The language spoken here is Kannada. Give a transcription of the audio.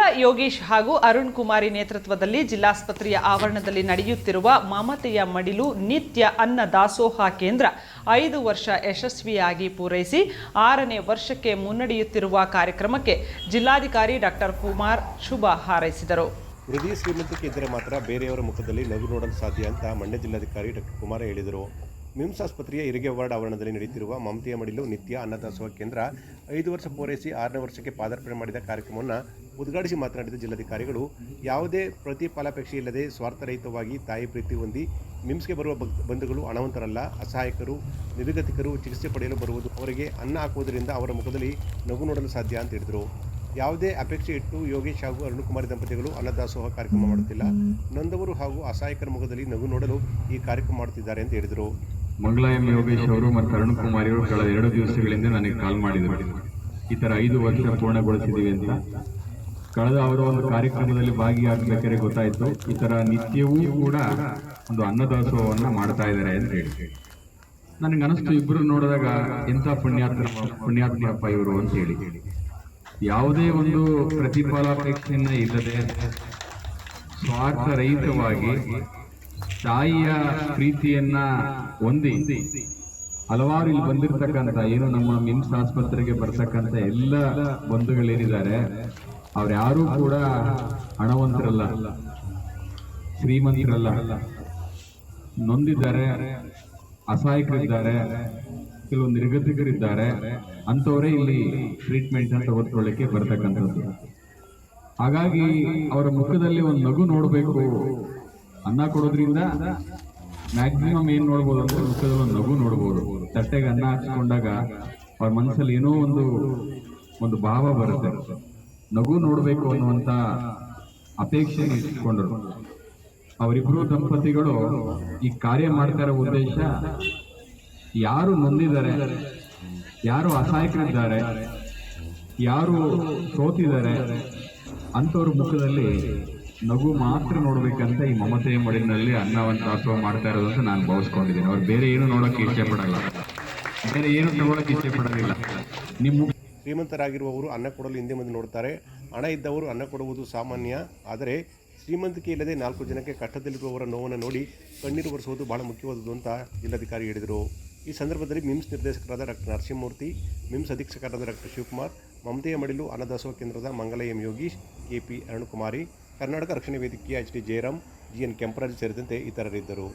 ಮಂಗಲ ಯೋಗೇಶ್ ಹಾಗೂ ಅರುಣ್ ಕುಮಾರಿ ನೇತೃತ್ವದಲ್ಲಿ ಜಿಲ್ಲಾಸ್ಪತ್ರೆಯ ಆವರಣದಲ್ಲಿ ನಡೆಯುತ್ತಿರುವ ಮಮತೆಯ ಮಡಿಲು ನಿತ್ಯ ಅನ್ನ ದಾಸೋಹ ಕೇಂದ್ರ ಐದು ವರ್ಷ ಯಶಸ್ವಿಯಾಗಿ ಪೂರೈಸಿ ಆರನೇ ವರ್ಷಕ್ಕೆ ಮುನ್ನಡೆಯುತ್ತಿರುವ ಕಾರ್ಯಕ್ರಮಕ್ಕೆ ಜಿಲ್ಲಾಧಿಕಾರಿ ಡಾಕ್ಟರ್ ಕುಮಾರ್ ಶುಭ ಹಾರೈಸಿದರು. ಹೃದಯ ಶ್ರೀಮಂತಿಕೆ ಇದ್ದರೆ ಮಾತ್ರ ಬೇರೆಯವರ ಮುಖದಲ್ಲಿ ನಗು ನೋಡಲು ಸಾಧ್ಯ ಅಂತ ಮಂಡ್ಯ ಜಿಲ್ಲಾಧಿಕಾರಿ ಡಾಕ್ಟರ್ ಕುಮಾರ ಹೇಳಿದರು. ಮಿಮ್ಸ್ ಆಸ್ಪತ್ರೆಯ ಹೆರಿಗೆ ವಾರ್ಡ್ ಆವರಣದಲ್ಲಿ ನಡೆಯುತ್ತಿರುವ ಮಮತೆಯ ಮಡಿಲು ನಿತ್ಯ ಅನ್ನದಾಸೋಹ ಕೇಂದ್ರ ಐದು ವರ್ಷ ಪೂರೈಸಿ ಆರನೇ ವರ್ಷಕ್ಕೆ ಪಾದಾರ್ಪಣೆ ಮಾಡಿದ ಕಾರ್ಯಕ್ರಮವನ್ನು ಉದ್ಘಾಟಿಸಿ ಮಾತನಾಡಿದ ಜಿಲ್ಲಾಧಿಕಾರಿಗಳು, ಯಾವುದೇ ಪ್ರತಿಫಲಾಪೇಕ್ಷೆ ಇಲ್ಲದೆ ಸ್ವಾರ್ಥರಹಿತವಾಗಿ ತಾಯಿ ಪ್ರೀತಿ ಹೊಂದಿ ಮಿಮ್ಸ್ಗೆ ಬರುವ ಬಂಧುಗಳು ಹಣವಂತರಲ್ಲ ಅಸಹಾಯಕರು ನಿರ್ಗತಿಕರು ಚಿಕಿತ್ಸೆ ಪಡೆಯಲು ಬರುವುದು ಅವರಿಗೆ ಅನ್ನ ಹಾಕುವುದರಿಂದ ಅವರ ಮುಖದಲ್ಲಿ ನಗು ನೋಡಲು ಸಾಧ್ಯ ಅಂತ ಹೇಳಿದರು. ಯಾವುದೇ ಅಪೇಕ್ಷೆ ಇಟ್ಟು ಯೋಗೇಶ್ ಹಾಗೂ ಅರುಣಕುಮಾರಿ ದಂಪತಿಗಳು ಅನ್ನದಾಸೋಹ ಕಾರ್ಯಕ್ರಮ ಮಾಡುತ್ತಿಲ್ಲ. ನೊಂದವರು ಹಾಗೂ ಅಸಹಾಯಕರ ಮುಖದಲ್ಲಿ ನಗು ನೋಡಲು ಈ ಕಾರ್ಯಕ್ರಮ ಮಾಡುತ್ತಿದ್ದಾರೆ ಅಂತ ಹೇಳಿದರು. ಮಂಗಳಾಯಂ ಯೋಗೇಶ್ ಅವರು ಮತ್ತು ಅರುಣ್ ಕುಮಾರಿ ಅವರು ಕಳೆದ ಎರಡು ದಿವಸಗಳಿಂದ ನನಗೆ ಕಾಲ್ ಮಾಡಿದರು. ಈ ಥರ ಐದು ವರ್ಷ ಪೂರ್ಣಗೊಳಿಸಿದ್ದೀವಿ ಅಂತ. ಕಳೆದ ಅವರ ಒಂದು ಕಾರ್ಯಕ್ರಮದಲ್ಲಿ ಭಾಗಿಯಾಗಬೇಕಾದ್ರೆ ಗೊತ್ತಾಯಿತು, ಈ ಥರ ನಿತ್ಯವೂ ಕೂಡ ಒಂದು ಅನ್ನದಾಸೋಹವನ್ನು ಮಾಡ್ತಾ ಇದ್ದಾರೆ ಅಂತ ಹೇಳಿ. ನನಗೆ ಅನಿಸ್ತು ಇಬ್ಬರು ನೋಡಿದಾಗ ಎಂಥ ಪುಣ್ಯಾತ್ಮ, ಪುಣ್ಯಾತ್ಮಪ್ಪ ಇವರು ಅಂತ ಹೇಳಿ. ಯಾವುದೇ ಒಂದು ಪ್ರತಿಫಲಾಪೇಕ್ಷೆಯನ್ನ ಇಲ್ಲದೆ ಸ್ವಾರ್ಥರಹಿತವಾಗಿ ತಾಯಿಯ ಪ್ರೀತಿಯನ್ನ ಹೊಂದಿ ಹಲವಾರು ಇಲ್ಲಿ ಬಂದಿರತಕ್ಕಂತ ಏನು ನಮ್ಮ ಮಿಮ್ಸ್ ಆಸ್ಪತ್ರೆಗೆ ಬರ್ತಕ್ಕಂತ ಎಲ್ಲ ಬಂಧುಗಳೇನಿದ್ದಾರೆ ಅವ್ರ್ಯಾರೂ ಕೂಡ ಹಣವಂತರಲ್ಲ ಶ್ರೀಮಂತರಲ್ಲ. ನೊಂದಿದ್ದಾರೆ ಅಸಹಾಯಕರಿದ್ದಾರೆ ಕೆಲವು ನಿರ್ಗತಿಕರಿದ್ದಾರೆ ಅಂಥವರೇ ಇಲ್ಲಿ ಟ್ರೀಟ್ಮೆಂಟ್ ಅಂತ ತೆಗೆದುಕೊಳ್ಳಿಕ್ಕೆ ಬರ್ತಕ್ಕಂಥದ್ದು. ಹಾಗಾಗಿ ಅವರ ಮುಖದಲ್ಲಿ ಒಂದು ನಗು ನೋಡಬೇಕು ಅನ್ನ ಕೊಡೋದ್ರಿಂದ ಮ್ಯಾಕ್ಸಿಮಮ್ ಏನ್ ನೋಡ್ಬೋದು ಅಂದ್ರೆ ಮುಖದಲ್ಲಿ ಒಂದು ನಗು ನೋಡ್ಬೋದು. ತಟ್ಟೆಗೆ ಅನ್ನ ಹಾಕಿಕೊಂಡಾಗ ಅವ್ರ ಮನಸ್ಸಲ್ಲಿ ಏನೋ ಒಂದು ಒಂದು ಭಾವ ಬರುತ್ತೆ. ನಗು ನೋಡಬೇಕು ಅನ್ನುವಂತ ಅಪೇಕ್ಷೆ ಇಟ್ಕೊಂಡ್ರು. ಅವರಿಬ್ರು ದಂಪತಿಗಳು ಈ ಕಾರ್ಯ ಮಾಡ್ತಾ ಉದ್ದೇಶ ಯಾರು ನೊಂದಿದ್ದಾರೆ, ಯಾರು ಅಸಹಾಯಕರಿದ್ದಾರೆ, ಯಾರು ಸೋತಿದ್ದಾರೆ ಅಂಥವ್ರ ಮುಖದಲ್ಲಿ ನಗು ಮಾತ್ರ ನೋಡ್ಬೇಕಂತ ಈ ಮಮತೆಯ ಮಡಿನಲ್ಲಿ ಅನ್ನವನ್ನು ದಾಸೋಹ ಮಾಡ್ತಾ ಇರೋದು ಅಂತ ನಾನು ಭಾವಿಸ್ಕೊಂಡಿದ್ದೀನಿ. ಅವ್ರು ಬೇರೆ ಏನು ನೋಡೋಕೆ ಇಷ್ಟಪಡಲ್ಲ ಪಡಲ್ಲ. ಬೇರೆ ಏನು ತಗೊಳಕ್ಕೆ ಇಷ್ಟ ಪಡೋದಿಲ್ಲ ನಿಮ್ಮ ಶ್ರೀಮಂತರಾಗಿರುವವರು ಅನ್ನ ಕೊಡಲು ಹಿಂದೆ ಮುಂದೆ ನೋಡ್ತಾರೆ. ಹಣ ಇದ್ದವರು ಅನ್ನ ಕೊಡುವುದು ಸಾಮಾನ್ಯ. ಆದರೆ ಶ್ರೀಮಂತಿಕೆ ಇಲ್ಲದೆ ನಾಲ್ಕು ಜನಕ್ಕೆ ಕಷ್ಟದಲ್ಲಿರುವವರ ನೋವನ್ನು ನೋಡಿ ಕಣ್ಣೀರು ಒರೆಸುವುದು ಬಹಳ ಮುಖ್ಯವಾದುದು ಅಂತ ಜಿಲ್ಲಾಧಿಕಾರಿ ಹೇಳಿದರು. ಈ ಸಂದರ್ಭದಲ್ಲಿ ಮಿಮ್ಸ್ ನಿರ್ದೇಶಕರಾದ ಡಾಕ್ಟರ್ ನರಸಿಂಹಮೂರ್ತಿ, ಮಿಮ್ಸ್ ಅಧೀಕ್ಷಕರಾದ ಡಾಕ್ಟರ್ ಶಿವಕುಮಾರ್, ಮಮತೆಯ ಮಡಿಲು ಅನ್ನದಾಸೋಹ ಕೇಂದ್ರದ ಮಂಗಲ ಎಂ ಯೋಗೀಶ್ ಕೆಪಿ ಅರುಣಕುಮಾರಿ ಕರ್ನಾಟಕ ರಕ್ಷಣೆ ವೇದಿಕೆಯ H D Jayaram GN Kemparaj ಸೇರಿದಂತೆ ಇತರರಿದ್ದರು.